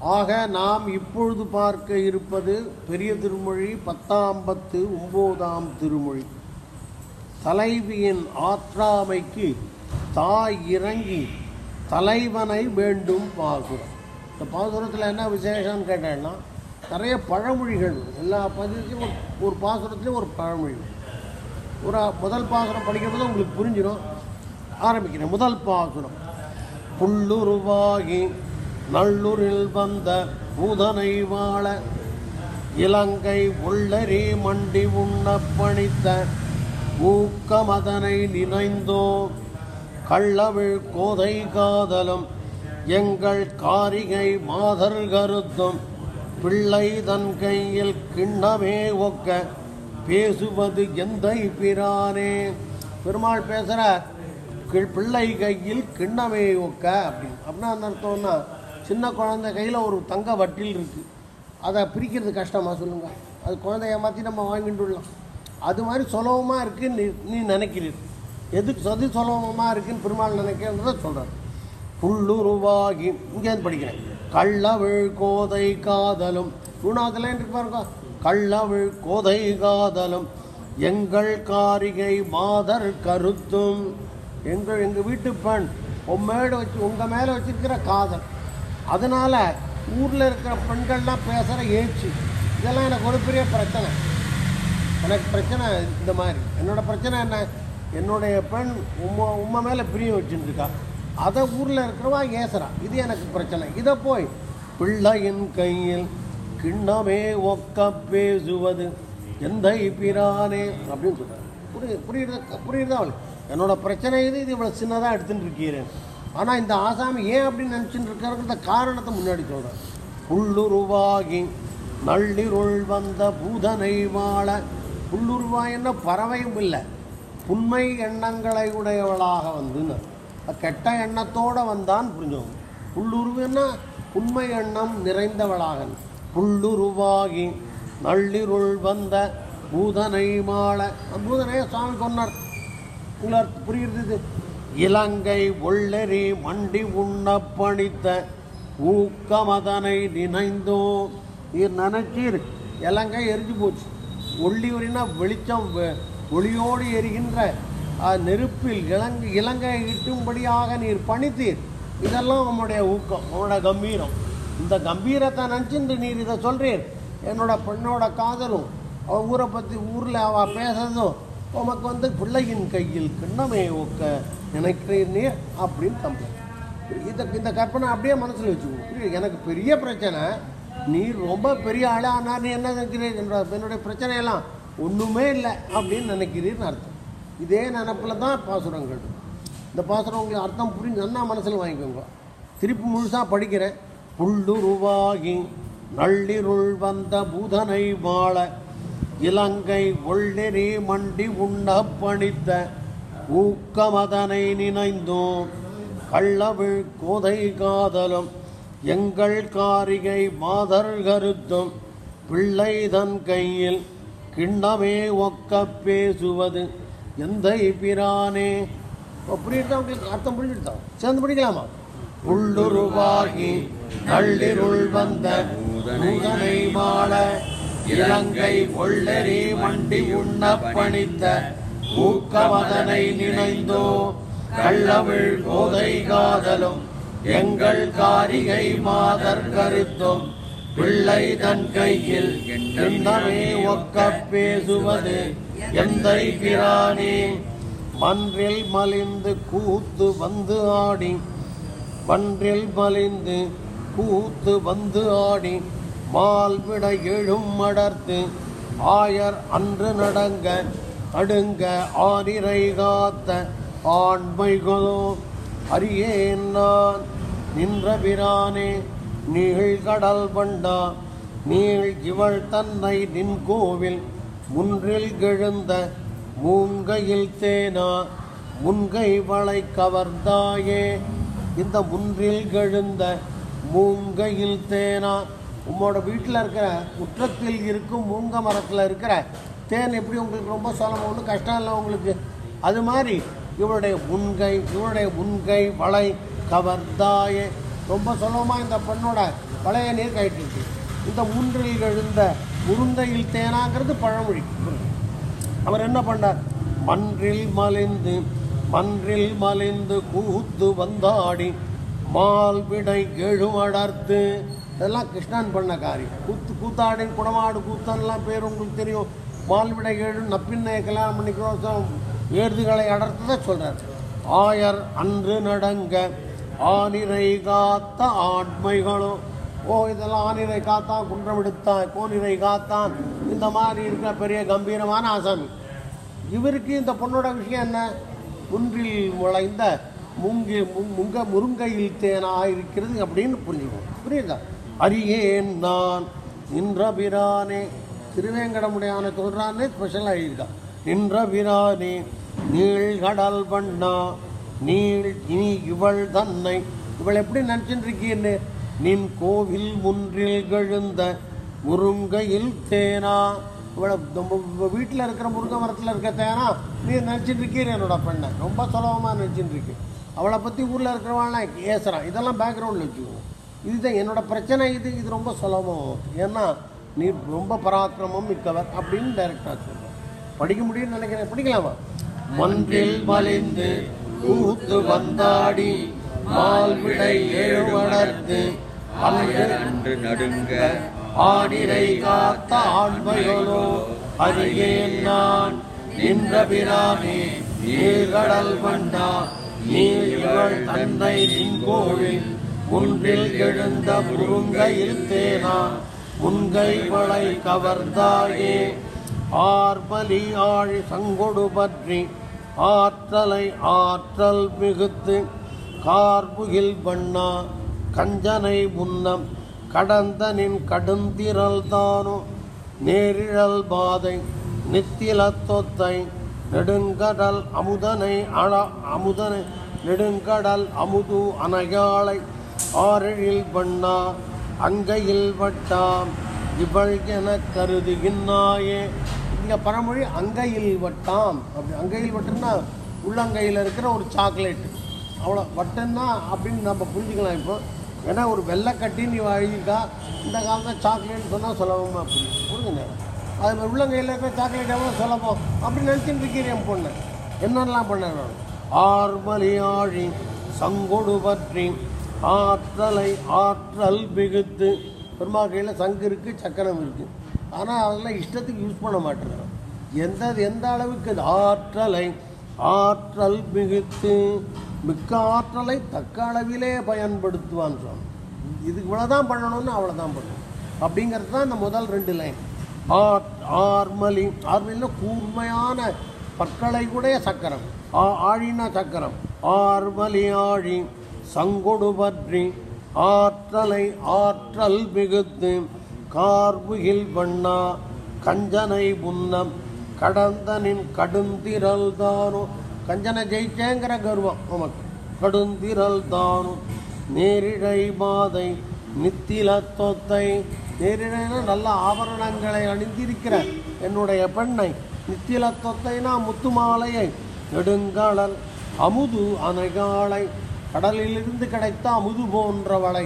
ஆக நாம் இப்பொழுது பார்க்க இருப்பது பெரிய திருமொழி பத்தாம்பத்து ஒம்போதாம் திருமொழி. தலைவியின் ஆற்றாமைக்கு தாய் இறங்கி தலைவனை வேண்டும் பாசுரம் இந்த பாசுரத்தில் என்ன விசேஷம்னு கேட்டேன்னா நிறைய பழமொழிகள் எல்லா பதிலையும் ஒரு ஒரு ஒரு பழமொழி. ஒரு முதல் பாசுரம் படிக்கும்போது உங்களுக்கு புரிஞ்சிடும் ஆரம்பிக்கிறேன். முதல் பாசுரம். புல்லுருவாகி நல்லூரில் வந்த பூதனை வாழ இலங்கை உள்ளரி மண்டி உண்ண பணித்த ஊக்கமதனை நினைந்தோ கள்ளவிழ் கோதை காதலும் எங்கள் காரிகை மாதர் கருத்தும் பிள்ளை தன் கையில் கிண்ணமே ஒக்க பேசுவது எந்தை பிரானே? பெருமாள் பேசுகிற பிள்ளை கையில் கிண்ணமே ஒக்க அப்படின்னு. அப்படின்னா அந்த அர்த்தம்னா சின்ன குழந்தை கையில் ஒரு தங்க வட்டில் இருக்குது அதை பிரிக்கிறது கஷ்டமாக சொல்லுங்கள் அது குழந்தைய ஏமாற்றி நம்ம வாங்கிட்டு விடலாம் அது மாதிரி சுலபமாக இருக்குன்னு நீ நினைக்கிறீர். எதுக்கு சதி சுலபமாக இருக்குன்னு பெருமாள் நினைக்கிறத சொல்கிறார் புல்லுருவாகி இங்கேருந்து படிக்கிறேன். கள்ளவிழ் கோதை காதலும். குணாதலே இருக்கு பாருங்க. கள்ளவிழ் கோதை காதலும். எங்கள் காரிகை மாதர் கருத்தும். எங்கள் எங்கள் வீட்டு பெண் உன் மேலே வச்சு உங்கள் மேலே வச்சிருக்கிற காதல். அதனால் ஊரில் இருக்கிற பெண்கள்லாம் பேசுகிற ஏச்சு இதெல்லாம் எனக்கு ஒரு பெரிய பிரச்சனை. எனக்கு பிரச்சனை இந்த மாதிரி. என்னோட பிரச்சனை என்ன? என்னுடைய பெண் உம்ம உம்மை மேலே பிரியம் வச்சுருக்கா. அதை ஊரில் இருக்கிறவா ஏசுறா. இது எனக்கு பிரச்சனை. இதை போய் பிள்ளையின் கையில் கிண்ணமே ஒக்க பேசுவது எந்த பிரானே அப்படின்னு சொல்கிறார் புரியுது புரியுது புரியுதா அவளுக்கு? என்னோடய பிரச்சனை இது இது இவ்வளோ சின்னதாக எடுத்துகிட்டு இருக்கிறேன் ஆனால் இந்த ஆசாமி ஏன் அப்படின்னு நினச்சிட்டு இருக்கிறத காரணத்தை முன்னாடி சொல்கிறேன் புல்லுருவாகி நள்ளிருள் வந்த பூதனை வாழ புல்லுருவாயின்னா பறவையும் இல்லை. புண்மை எண்ணங்களை உடையவளாக வந்துன்னு கெட்ட எண்ணத்தோடு வந்தான் புரிஞ்சோம் புல்லுருவுன்னா புண்மை எண்ணம் நிறைந்தவளாக புல்லுருவாகி நள்ளிருள் வந்த பூதனை மாள அந்த பூதனையை சுவாமி சொன்னார். உங்களுக்கு புரியுறது இலங்கை ஒள்ளெறி மண்டி உண்ண பணித்த ஊக்கமதனை நினைந்தோம். நீர் நினைச்சீர் இலங்கை எரிஞ்சு போச்சு. ஒள்ளி ஒளினா வெளிச்சம் ஒளியோடு எரிகின்ற நெருப்பில் இலங்கை இலங்கை இட்டும்படியாக நீர் பணித்தீர். இதெல்லாம் உங்களுடைய ஊக்கம் உன்னோட கம்பீரம். இந்த கம்பீரத்தை நினச்சிட்டு நீர் இதை சொல்கிறீர் என்னோட பெண்ணோட காதலும் அவள் ஊரை பற்றி ஊரில் அவள் பேசுறதும் உமக்கு வந்து பிள்ளையின் கையில் கிண்ணமே ஒக்க நினைக்கிறீர்னே அப்படின்னு தம்பி. இதை இந்த கற்பனை அப்படியே மனசில் வச்சுக்கோ. எனக்கு பெரிய பிரச்சனை. நீ ரொம்ப பெரிய ஆளா ஆனால் நீ என்ன நினைக்கிறீர் என்ற என்னுடைய பிரச்சனையெல்லாம் ஒன்றுமே இல்லை அப்படின்னு நினைக்கிறீர்னு அர்த்தம். இதே நினப்பில் தான் பாசுரங்கள் இந்த பாசுரம் உங்களுக்கு அர்த்தம் புரிஞ்சு நல்லா மனசில் வாங்கிக்கோங்க. திருப்பி முழுசாக படிக்கிறேன். புள்ளுருவாகி நள்ளிருள் வந்த பூதனை வாழ இலங்கை ஒள்ளெறி மண்டி உண்ண பணித்த ஊக்கமதனை நினைந்தோம். கள்ளவிழ் கோதை காதலும் எங்கள் காரிகை மாதர் கருத்தும் பிள்ளை தன் கையில் கிண்ணமே ஒக்க பேசுவது எந்த பிரானே? புரியுதா உங்களுக்கு அர்த்தம் புரிஞ்சுட்டா சேர்ந்து படிக்கலாமா? உள்ளுருவாகி நள்ளிருள் வந்த மாள இலங்கை ஒள்ளரி மண்டி உண்ண பணித்த ஊக்கமதனை நினைந்தோ கள்ளவிழ் கோதை காதலும் எங்கள் காரிகை மாதர் கருத்தும் பிள்ளை தன் கையில் எண்ணமே ஒக்க பேசுவது எந்தை பிரானே? மன்றில் மலிந்து கூத்து வந்து ஆடி மன்றில் மலிந்து கூத்து வந்து ஆடி மால்விட எழும் அடர்த்து ஆயர் அன்று நடங்க அடுங்க ஆரிரை காத்த ஆண்மைகளோ அறியேன் நான் நின்ற பிரானே நீழ்கடல் பண்டா நீள் இவள் தன்னை நின் கோவில் முன்றில் கெழுந்த மூங்கையில் தேனா. முன்கை வளை கவர்ந்தாயே இந்த முன்றில் கெழுந்த மூங்கையில் தேனா. உம்மோட வீட்டில் இருக்கிற முற்றத்தில் இருக்கும் மூங்க மரத்தில் இருக்கிற தேன் எப்படி உங்களுக்கு ரொம்ப சுலபம் ஒன்றும் கஷ்டம் இல்லை உங்களுக்கு? அது மாதிரி இவருடைய உன்கை இவருடைய முன்கை வளை கவர்தாய ரொம்ப சுலபமாக இந்த பெண்ணோட பழைய நீர் கயிற்றுச்சு இந்த மூன்றில் எழுந்த முருங்கையில் தேனாங்கிறது பழமொழி. அவர் என்ன பண்ணார்? மன்றில் மலிந்து மன்றில் மலிந்து கூத்து வந்தாடி மால் விடை எழுமடர்த்து இதெல்லாம் கிருஷ்ணன் பண்ண காரியம். கூத்து கூத்தாடின் குடமாடு கூத்தன்லாம் பேர் உங்களுக்கு தெரியும். மால்விட ஏழு எழு நப்பின்னை கல்யாணம் பண்ணிக்கிறோம். ஏறுதுகளை அடர்த்ததை சொல்கிறார் ஆயர் அன்று நடங்க ஆனிரை காத்த ஆண்மைகளும் ஓ இதெல்லாம் ஆனிரை காத்தான் குன்றம் எடுத்தான் கோனிரை காத்தான். இந்த மாதிரி இருக்கிற பெரிய கம்பீரமான ஆசாமி. இவருக்கு இந்த பொண்ணோட விஷயம் என்ன? குன்றில் முளைந்த முங்கு மு- முங்க முருங்கையில் தேனாக இருக்கிறது அப்படின்னு புரிஞ்சுக்கணும். புரியுதா? அரியேன் நான். நின்றபிரானே. திருவேங்கடமுடையான சொல்றானே ஸ்பெஷலாக எழுதியிருக்கான் நின்றபிரானே நீழ்கடல் பண்ணா. நீள் இனி இவள் தன்னை. இவள் எப்படி நினச்சின்னு இருக்கீன்னு நின் கோவில் முன்றில் கழுந்த முருங்கையில் தேனா. இவளை நம்ம வீட்டில் இருக்கிற முருங்கை மரத்தில் இருக்க தேனா? நீ நினச்சிட்டு இருக்கீர் என்னோட பெண்ணை. ரொம்ப சுலபமாக நினச்சிட்டு இருக்கு அவளை பற்றி ஊரில் இருக்கிறவங்களாம் ஏசுறான் இதெல்லாம் பேக்ரவுண்டில் வச்சுக்குவோம். இதுதான் என்னோட பிரச்சனை. இது இது ரொம்ப சுலபம். ஏன்னா நீ ரொம்ப பராக்கிரமம் மிக்கவர் அப்படின்னு டைரக்டாக சொல்லுவோம் படிக்க முடியும்னு நினைக்கிறேன். படிக்கலாமா? மன்றில் மலிந்து கூத்து வந்தாடி மால்விடை ஏழு வளர்ந்து அன்று நடுங்க ஆடிரை காத்த ஆண்மைகளோ அறியேன் நான் நின்ற பிரானே நீர்கடல் வண்டா நீர் தன்னை நின்கோழில் முன்றில் எழுந்த முருங்கையில் தேனா முன்கை வளை கவர்ந்தாயே. ஆர்பலி ஆழி சங்கொடு பற்றி ஆற்றலை ஆற்றல் மிகுத்து கார்புகில் பண்ணா கஞ்சனை முன்னம் கடந்தனின் கடுந்திரல் தானோ. நேரிழல் பாதை நித்தில தொத்தை நெடுங்கடல் அமுதனை அழ அமுதனை நெடுங்கடல் அமுது அணையாளை ஆரழில் வண்ணா அங்கையில் வட்டாம் இவள் என கருதுகின்றாயே இங்கே பழமொழி அங்கையில் வட்டாம். அப்படி அங்கையில் வட்டம்னா உள்ளங்கையில் இருக்கிற ஒரு சாக்லேட்டு. அவ்வளோ வட்டம்னா அப்படின்னு நம்ம புரிஞ்சுக்கலாம் இப்போ. ஏன்னா ஒரு வெள்ளைக்கட்டி நீ அழுகிக்கா இந்த காலத்தில் சாக்லேட் சொன்னால் சுலபமாக அப்படி? புரிஞ்சுங்க அது மாதிரி உள்ளங்கையில் இருக்கிற சாக்லேட் எவ்வளோ சுலபம் அப்படின்னு நினச்சிட்டு இருக்கிறேன் என் பொண்ணு. என்னென்னலாம் பண்ணேன் நான் ஆர்மலி ஆழி சங்கொடு பற்றி ஆற்றலை ஆற்றல் மிகுத்து. பெருமா கையில் சங்கு இருக்குது சக்கரம் இருக்குது ஆனால் அதெல்லாம் இஷ்டத்துக்கு யூஸ் பண்ண மாட்டேங்கிறோம் எந்த எந்த அளவுக்கு அது ஆற்றலை ஆற்றல் மிகுத்து மிக்க ஆற்றலை தக்க அளவிலே பயன்படுத்துவான்னு சொன்னோம் இதுக்கு இவ்வளோதான் பண்ணணும்னு அவ்வளோதான் பண்ணணும். அப்படிங்கிறது தான் இந்த முதல் ரெண்டு லைன் ஆர் ஆர்மலி ஆர்மலின்னா கூர்மையான பற்களை உடைய சக்கரம். ஆ ஆழினா சக்கரம். ஆர்மலி ஆழி. சங்கொடு பற்றி ஆற்றலை ஆற்றல் மிகுத்து கார்புகில் வண்ணா கஞ்சனை புன்னம். கடந்தனின் கடுந்திரல் தானோ. கஞ்சனை ஜெயிச்சேங்கிற கர்வம் நமக்கு கடுந்திரல் தானோ. நேரிழை மாதை நித்தில தொத்தை. நேரிழைனா நல்ல ஆபரணங்களை அணிந்திருக்கிற என்னுடைய பெண்ணை நித்தில தொத்தைனா முத்து மாலையை அமுது அணைகாலை கடலிலிருந்து கிடைத்த அமுது போன்றவளை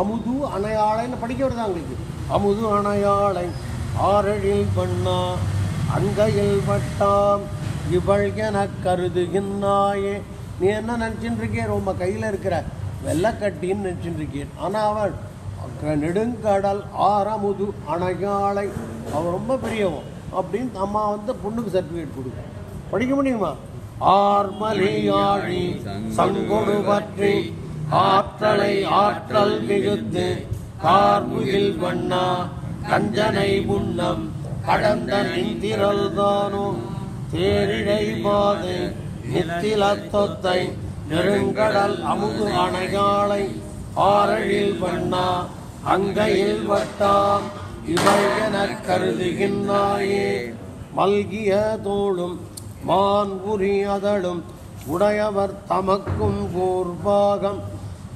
அமுது அணையாளைன்னு படிக்க வருதா உங்களுக்கு? அமுது அணையாளை ஆரழில் பண்ணா அங்கையில் பட்டாம் இவள் என கருதுகின்றாயே. நீ என்ன நினச்சின்னு இருக்கே ரொம்ப கையில் இருக்கிற வெள்ளக்கட்டின்னு நினச்சின்னு இருக்கேன் ஆனால் அவள் நெடுங்கடல் ஆரமுது அணையாளை அவன் ரொம்ப பெரியவன் அப்படின்னு அம்மா வந்து பொண்ணுக்கு சர்டிஃபிகேட் கொடுக்கும். படிக்க முடியுமா? ஆர்மலியாழி சங்கொடு பற்றி ஆற்றலை ஆற்றல் மிகுத்து கார்முகில் வண்ணா கஞ்சனை முன்னம் கடந்த நின்திரல் தானோ தேரிடை பாது நித்தில தொத்தை நெருங்கடல் அமுது அணையாளை ஆரழில் வண்ணா அங்கையில் வட்டாம் இவை எனக் கருதுகின்றாயே மல்கிய தோளும் மான் உரியதழும் உடையவர் தமக்கும் கூர்பாகம்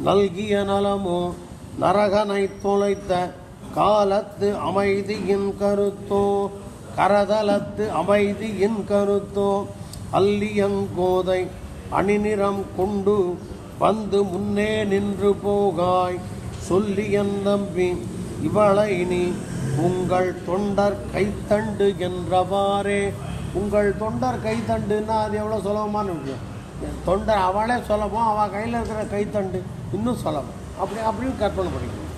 நல்கிய நலமோ நரகனை தொலைத்த காலத்து அமைதியின் கருத்தோ கரதலத்து அமைதியின் கருத்தோ அல்லியங்கோதை அணிநிறம் கொண்டு வந்து முன்னே நின்று போகாய். சொல்லி நம்பி இவளை நீ உங்கள் தொண்டர் கைத்தண்டு என்றவாறே உங்கள் தொண்டர் கைத்தண்டுன்னா அது எவ்வளோ சுலபமான விஷயம் என் தொண்டர் அவளே சுலபம் அவள் கையில் இருக்கிற கைத்தண்டு இன்னும் சுலபம். அப்படி அப்படின்னு கற்பனை பண்ணிக்கணும்.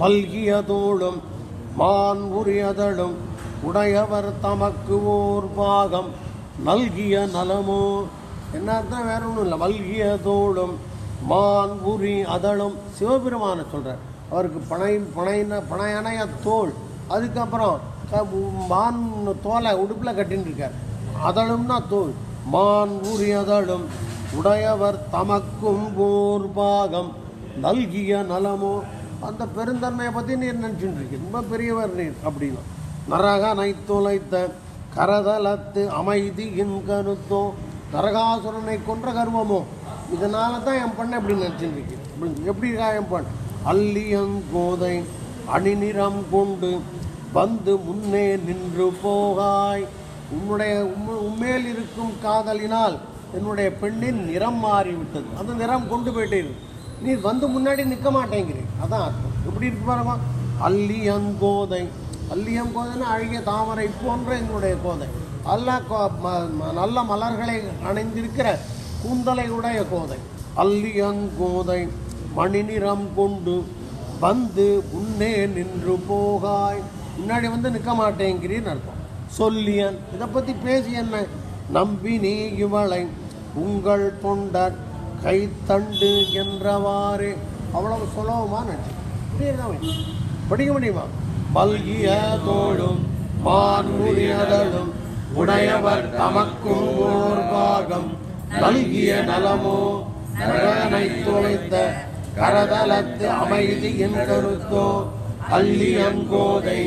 மல்கிய தோளும் மான் உரியதழும் உடையவர் தமக்கு ஓர் பாகம் நல்கிய நலமோ. என்ன வேற ஒன்றும் இல்லை. மல்கிய தோளும் மான் உரி அதழும் சிவபெருமான சொல்கிறார் அவருக்கு பனை பனைன பனையணைய தோல். அதுக்கப்புறம் மான் தோலை உடுப்பில் கட்டின்னு இருக்கார். அதழும்னா தோல். மான் உரி அதழும் உடையவர் தமக்கும் ஓர் பாகம். நல்கிய நலமோ. அந்த பெருந்தன்மையை பற்றி நீர் நினச்சிட்டு இருக்கு ரொம்ப பெரியவர் நீர் அப்படின்னா. நரக தொலைத்த கரதலத்து அமைதியின் கருத்தோ. நரகாசுரனை கொன்ற கர்வமோ. இதனால தான் என் பண்ண இப்படி நினச்சிட்டு இருக்கேன் எப்படி இருக்கா என் பண்ண அல்லியங்கோதை அணிநிறம் கொண்டு வந்து முன்னே நின்று போகாய். உன்னுடைய உம்ம- உம்மேல் இருக்கும் காதலினால் என்னுடைய பெண்ணின் நிறம் மாறிவிட்டது. அந்த நிறம் கொண்டு போயிட்டே நீ வந்து முன்னாடி நிற்க மாட்டேங்கிறீ அதான் அர்த்தம். எப்படி இருக்கு பாருங்க அல்லியங்கோதை அல்லியங்கோதைன்னா அழகிய தாமரை போன்ற என்னுடைய கோதை. அல்ல கோ- ம- நல்ல மலர்களை அணிந்திருக்கிற கூந்தலை உடைய கோதை. அல்லியங்கோதை மணி நிறம் கொண்டு வந்து முன்னே நின்று போகாய். முன்னாடி வந்து நிற்க மாட்டேங்கிறீன்னு அர்த்தம். சொல்லியன். இதை பற்றி பேசி என்ன? நம்பி நீ இவளை உங்கள் தொண்டர் கைத்தண்டு என்றவாறு. அவ்வளவு சுலபமாக நினச்சி படிக்க முடியுமா? மல்கிய தோழும் மான்முறியதழும் உடையவர் தமக்கும் ஓர் பாகம். நல்கிய நலமோ நலனை துளைத்த கரதலத்து அமைதியின் கருத்தோ அல்லியங்கோதை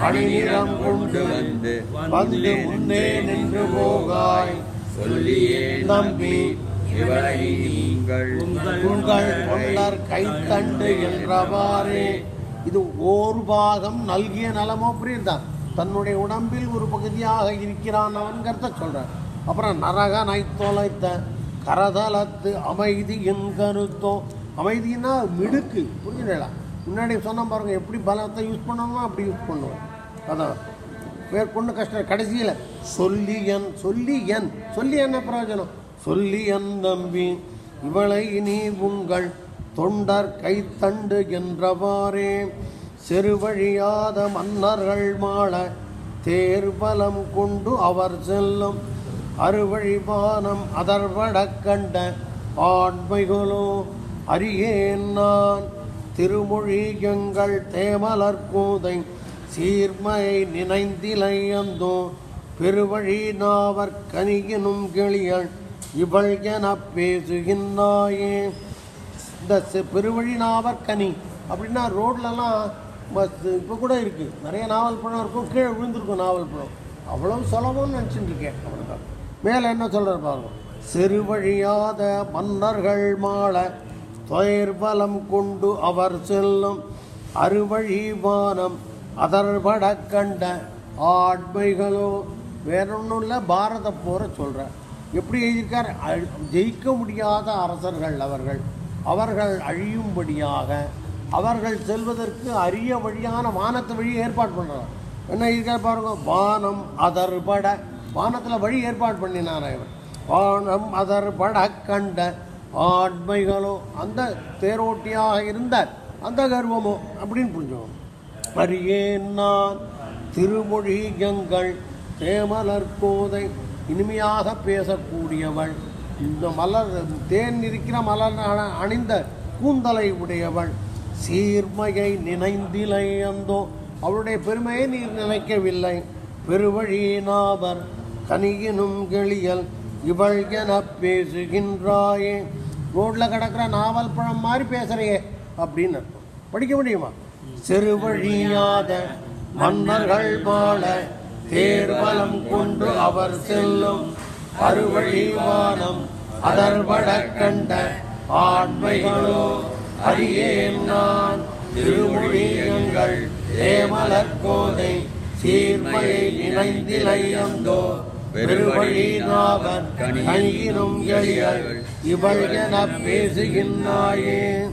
பணிநிறம் கொண்டு வந்து வந்து முன்னே நின்று போகாய். சொல்லியே நம்பி இவரை நீங்கள் உங்கள் தொண்டர் கைத்தண்டு என்றவாறே. இது ஓர் பாகம் நல்கிய நலமோ புரியுதான் தன்னுடைய உடம்பில் ஒரு பகுதியாக இருக்கிறான் அவன்கிறத சொல்கிறான் அப்புறம் நரக தொலைத்த கரதலத்து அமைதியின் கருத்தோ அமைதினா மிடுக்கு புரிஞ்சுடலாம் முன்னாடி சொன்ன பாருங்க எப்படி பலத்தை யூஸ் பண்ணணுமோ அப்படி யூஸ் பண்ணுவோம் அதான். மேற்கொண்டு கஷ்டம் கடைசியில் சொல்லி என் சொல்லி என். சொல்லி என்ன பிரயோஜனம்? சொல்லி என் தம்பி இவளை நீ உங்கள் தொண்டர் கைத்தண்டு என்றவாறே. செருவழியாத மன்னர்கள் மாள தேர்பலம் கொண்டு அவர் செல்லும். அறுவழிபானம் அதர்வட கண்ட ஆண்மைகளோ அறியேன் நான். திருமொழி எங்கள் தேமலர் கூதை சீர்மையை நினைந்திலை அந்தோ பெருவழி நாவர் கனியினும் கிளியல் இவள் என பேசுகின்றாயே. இந்த பெருவழி நாவர் கனி அப்படின்னா ரோட்லலாம் இப்போ கூட இருக்குது நிறைய நாவல் பழம் இருக்கும். கீழே விழுந்திருக்கும் நாவல் பழம். அவ்வளவு சுலபம்னு நினச்சிட்டு இருக்கேன் அவ்வளோதான் மேலே என்ன சொல்கிறார் பாருங்க. செருவழியாத மன்னர்கள் மாலை துயர்பலம் கொண்டு அவர் செல்லும் அறுவழி வானம் அதர்பட கண்ட ஆட்மைகளோ வேற ஒன்றும் இல்லை பாரத போரை சொல்கிறார் எப்படி எழுதியிருக்கார்? ஜெயிக்க முடியாத அரசர்கள் அவர்கள். அவர்கள் அழியும்படியாக அவர்கள் செல்வதற்கு அரிய வழியான வானத்து வழி ஏற்பாடு பண்ணுறார் என்ன இருக்கார் பாருங்க? வானம் அதர்பட வானத்தில் வழி ஏற்பாடு பண்ணினார் இவர். வானம் அதர்பட கண்ட ஆண்மைகளோ அந்த தேரோட்டியாக இருந்த அந்த கர்வமோ அப்படின்னு புரிஞ்சோம். அறியேன் நான் திருமொழி எங்கள் தேமலர் கோதை இனிமையாக பேசக்கூடியவள் இந்த மலர் தேன் இருக்கிற மலர் அணிந்த கூந்தலை உடையவள் சீர்மையை நினைந்திலை அந்தோ அவளுடைய பெருமையை நீர் நினைக்கவில்லை. பெருவழி நாவர் கனியினும் கெளியல் இவள் என பேசுகின்றாயே ரோட்டில் கிடக்கிற நாவல் பழம் மாதிரி பேசுறையே அப்படின்னு அர்த்தம். படிக்க முடியுமா செருவழியாத மன்னர்கள் போல தேர்வலம் கொண்டு அவர் செல்லும் அறுவழிவானம் அதர்வட அதர்பட கண்ட ஆண்மைகளோ அறியேன் நான் திருமொழியங்கள் தேமலர் கோதை சீர்மையை நினைந்திலை பெருவழி நாவன் கணியினும் எளியல் இவள் எனப் பேசுகின்றாயே.